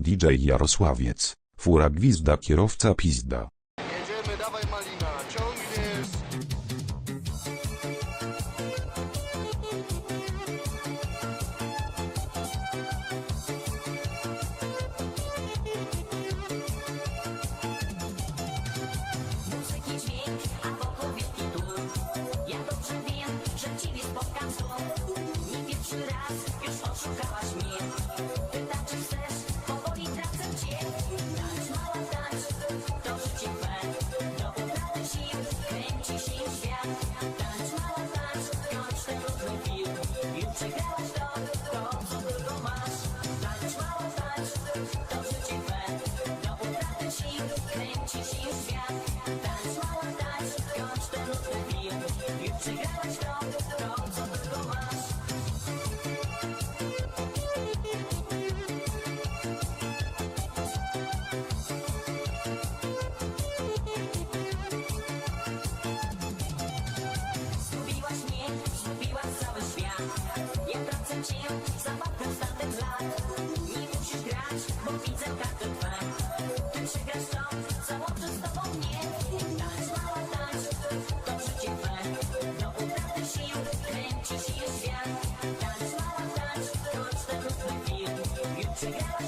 DJ Jarosławiec, fura gwizda kierowca pizda. Już przegrałaś together.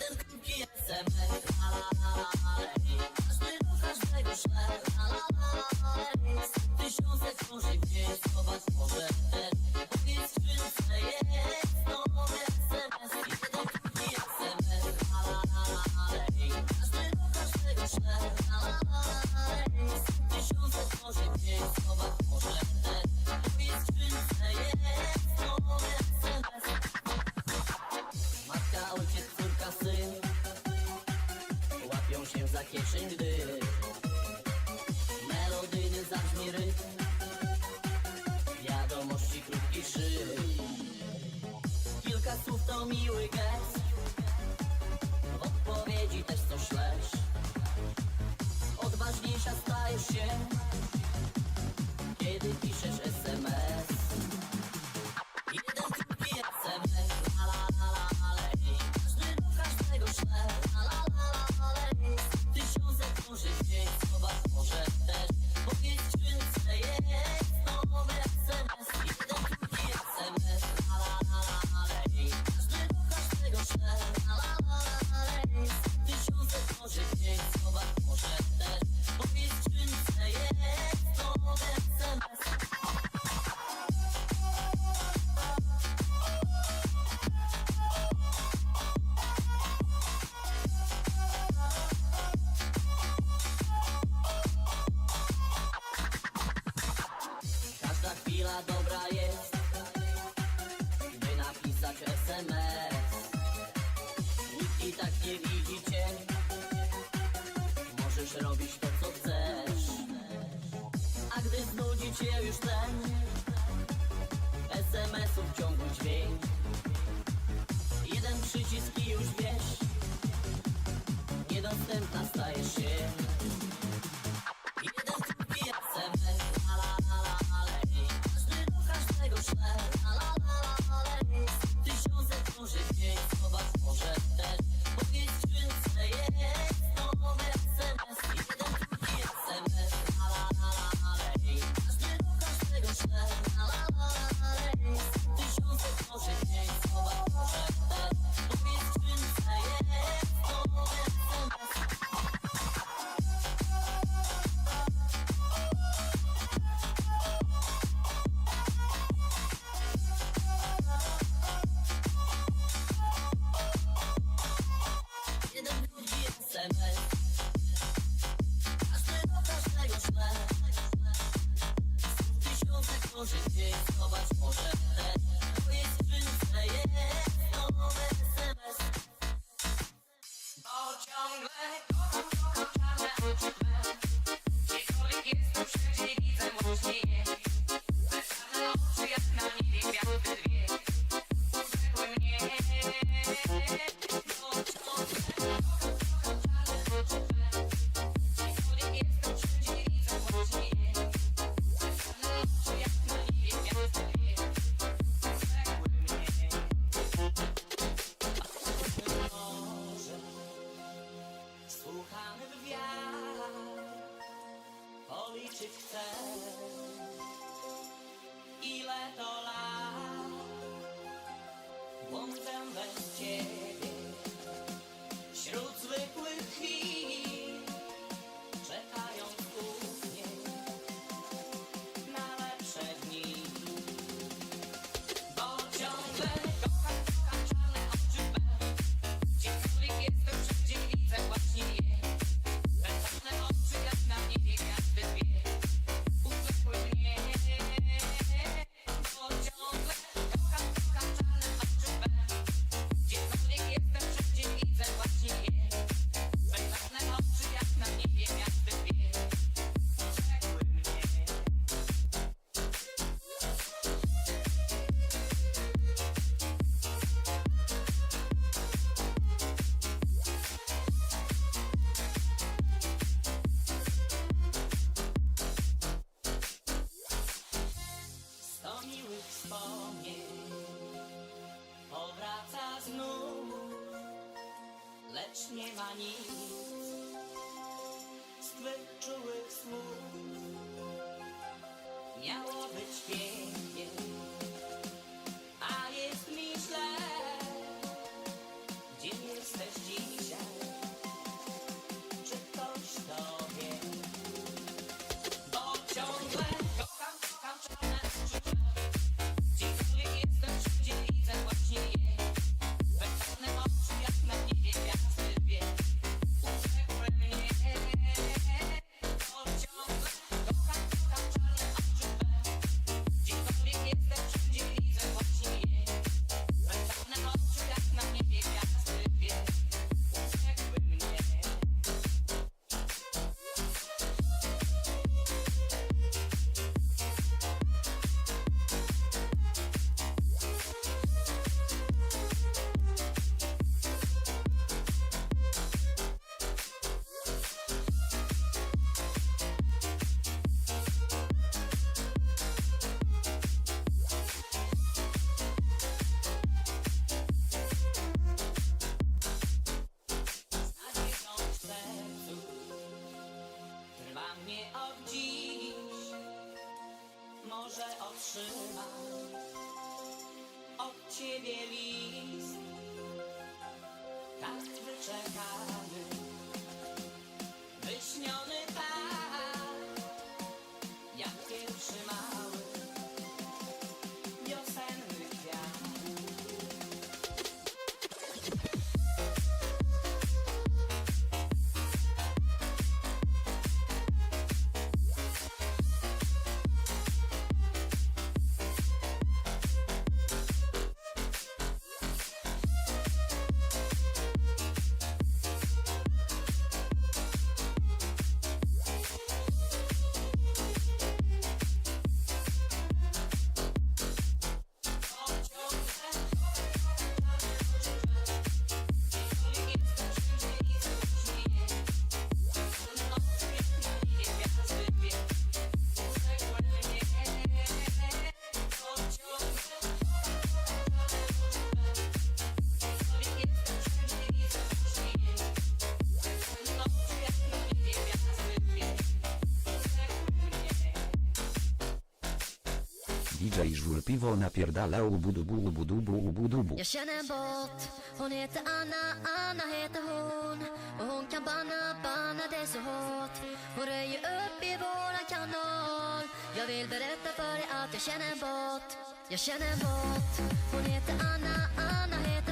dedim kim sever Możesz robić to, co chcesz. A gdy znudzi cię już ten SMS-ów ciągły dźwięk. Jeden przycisk i już wiesz Niedostępna stajesz się. Słuchamy w wiatr, policzyć chcę, ile to lat? Błądzę bez ciebie. Wśród zwykłych chwil. Może otrzymam od ciebie list. Tak wyczekany wyśniony tak jak pierwszy mały DJ Żul piwo napierdalał budubu budubu budubu. Jag känner båt, hon heter Anna, Anna heter hon. Och hon kan banna, banna det så hårt Hon röjer upp i våran kanal Jag vill berätta för dig att jag känner båt Jag känner båt, hon heter Anna, Anna heter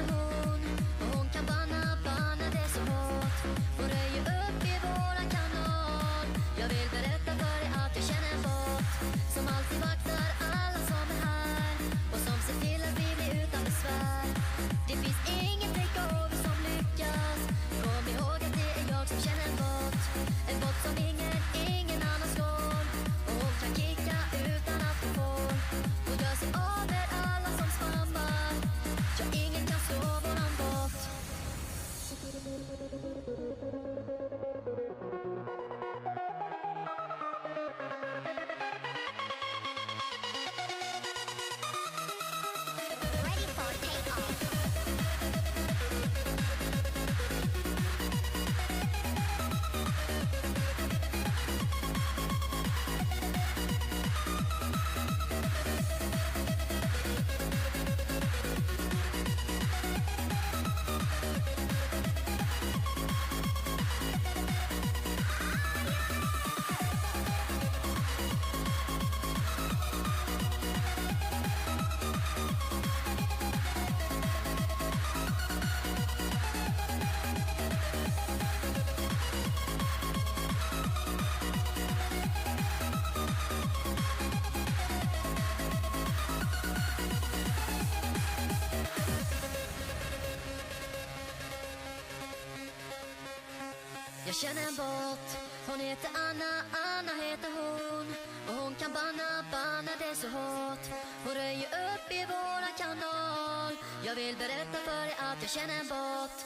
Jag känner en bot hon heter Anna, Anna heter hon. Och hon kan banna, banna det så hårt. Hon röjer upp i våran kanal. Jag vill berätta för dig att jag känner en bot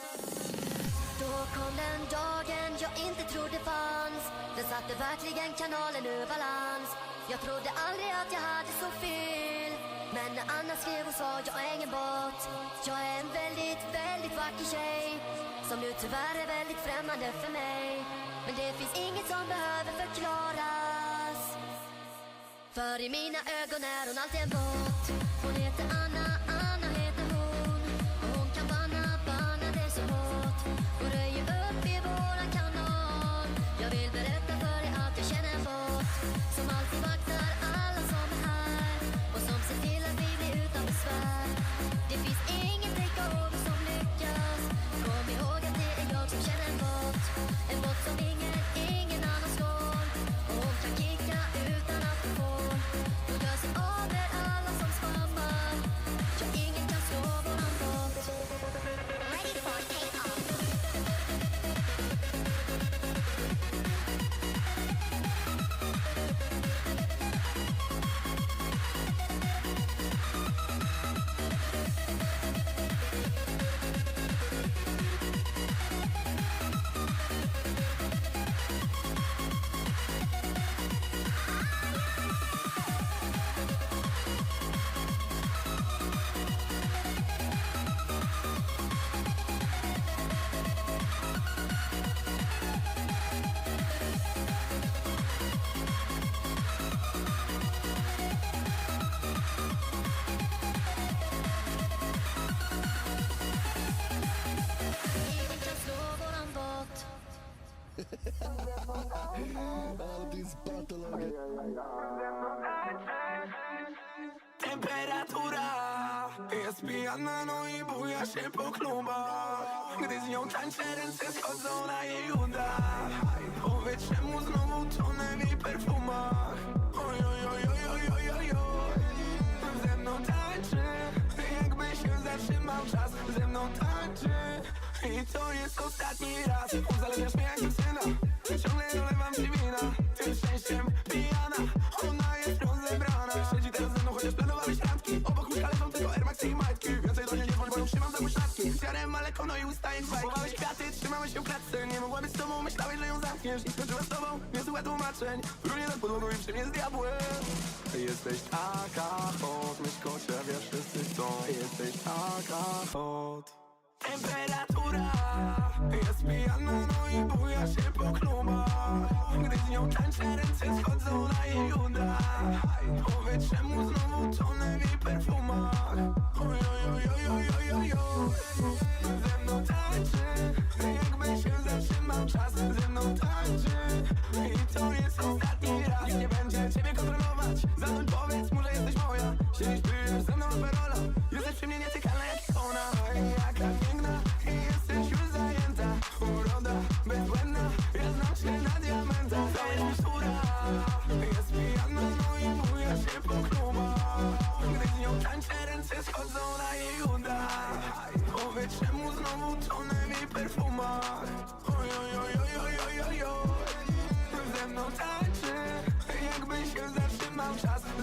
Då kom den dagen jag inte trodde fanns. Den satte verkligen kanalen ur balans. Jag trodde aldrig att jag hade så fel. Men när Anna skrev och sa jag är ingen bot Jag är en väldigt, väldigt vacker tjej. Som nu tyvärr är väldigt främmande för mig. Men det finns inget som behöver förklaras. För i mina ögon är hon alltid en båt Hon heter Temperatura jest pijana, no i buja się po klubach. Gdy z nią tańczę, ręce schodzą na jej udach. Powiedz czemu znowu tonę w jej perfumach? Oj, oj, oj, oj, oj, oj, oj, oj. Ze mną tańczy, jakby się zatrzymał czas. Ze mną tańczy i to jest ostatni raz. Uzależniasz mnie jak syna. Ciągle dolewam ci wina. Tym szczęściem pijana. Ona jest rozebrana. Siedzi teraz ze mną, chociaż planowałeś randki. Obok łóżka leżą tylko Air Max i majtki. Więcej do niej nie dzwoń, bo ją trzymam za pośladki Zjarem maleko, no i ustaje bajki. Kupowałeś kwiaty, trzymamy się w klatce. Nie mogła być z tobą, myślałeś, że ją zamkniesz. I skończyła z tobą, niezłe tłumaczeń. Runie nad podłogą i przy mnie z diabłem. Jesteś taka hot Myszko ciebie wszyscy chcą. Jesteś taka hot z nią tańczę, ręce schodzą na jej udach Powiedz czemu znowu tonę w jej perfumach? Oj, oj, oj, oj, oj, oj, oj, oj Ze mną tańczy, jakby się zatrzymał czas. Ze mną tańczy i to jest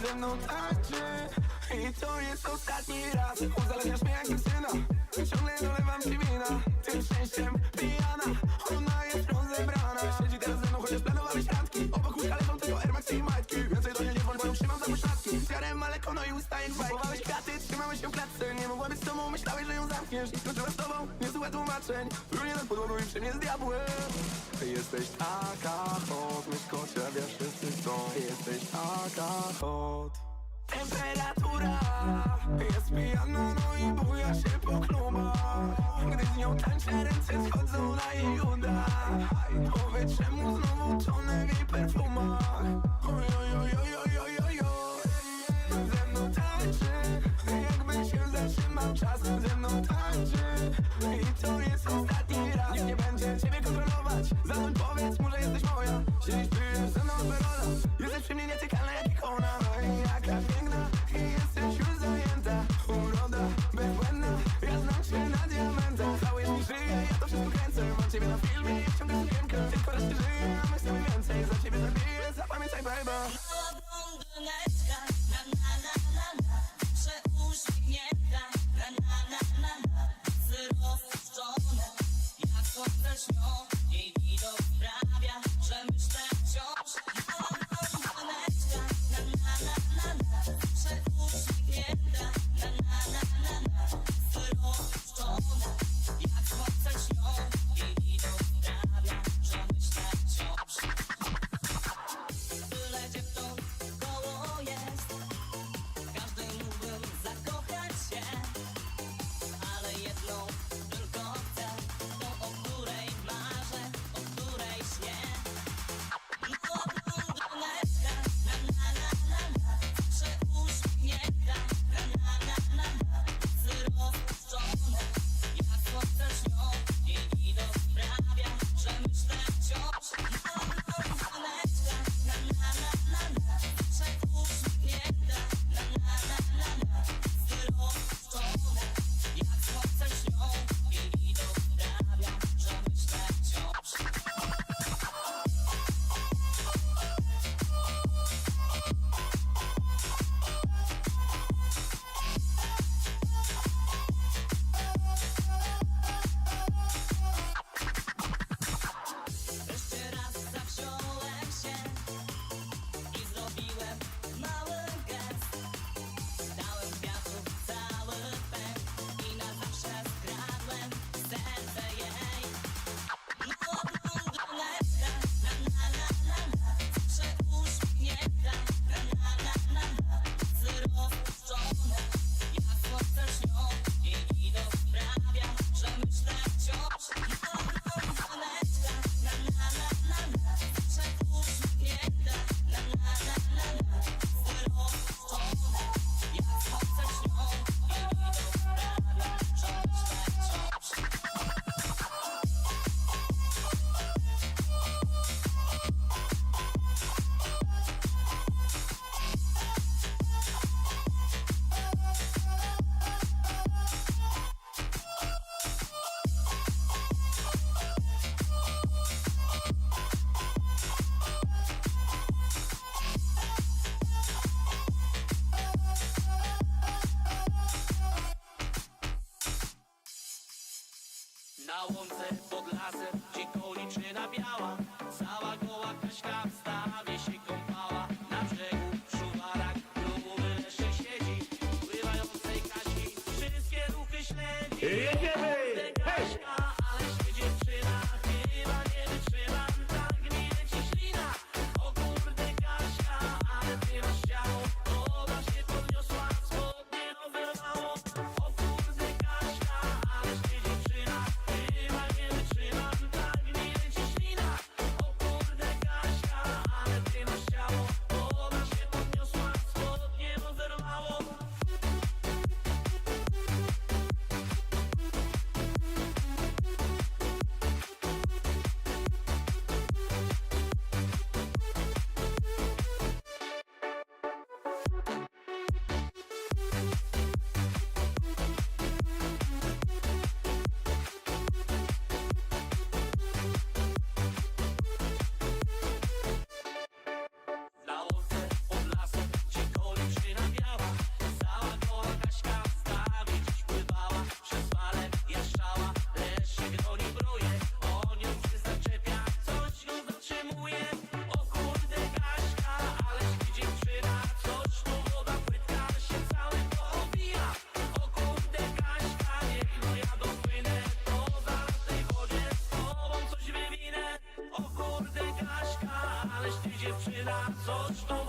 czas Ze mną tańczy i to jest ostatni raz. Uzależniasz mnie jak syna Ciągle dolewam ci wina. Tym szczęściem pijana. Ona jest rozebrana. Siedzi teraz ze mną, chociaż planowałeś randki. Obok łóżka leżą tylko Air Max i majtki. Więcej do niej nie dzwoń, bo ją trzymam za pośladki Zjarem maleko, no i ustaje bajki. Kupowałeś kwiaty, trzymamy się w klatce. Nie mogła być z tobą, myślałeś, że ją zamkniesz. I skończyła z tobą, niezłe tłumaczeń. Runie nad podłogą i przy mnie z diabłem Jesteś taka hot Myszko ciebie wszyscy chcą. Jesteś taka hot Temperatura. Jest pijana, no i buja się po klubach. Gdy z nią tańczę, ręce schodzą na jej udach Powiedz czemu znowu tonę w jej perfumach Oj, oj, oj, oj, oj, oj, jakby się zatrzymał czas Ze mną tańczy. I to jest ostatni raz. Nikt nie będzie ciebie kontrolować biała Cała goła Kaśka w stawie się kąpała. Na brzegu szuwarak klubu jeszcze siedzi. Pływającej Kasi wszystkie ruchy śledzi. Jedziemy! not so strong.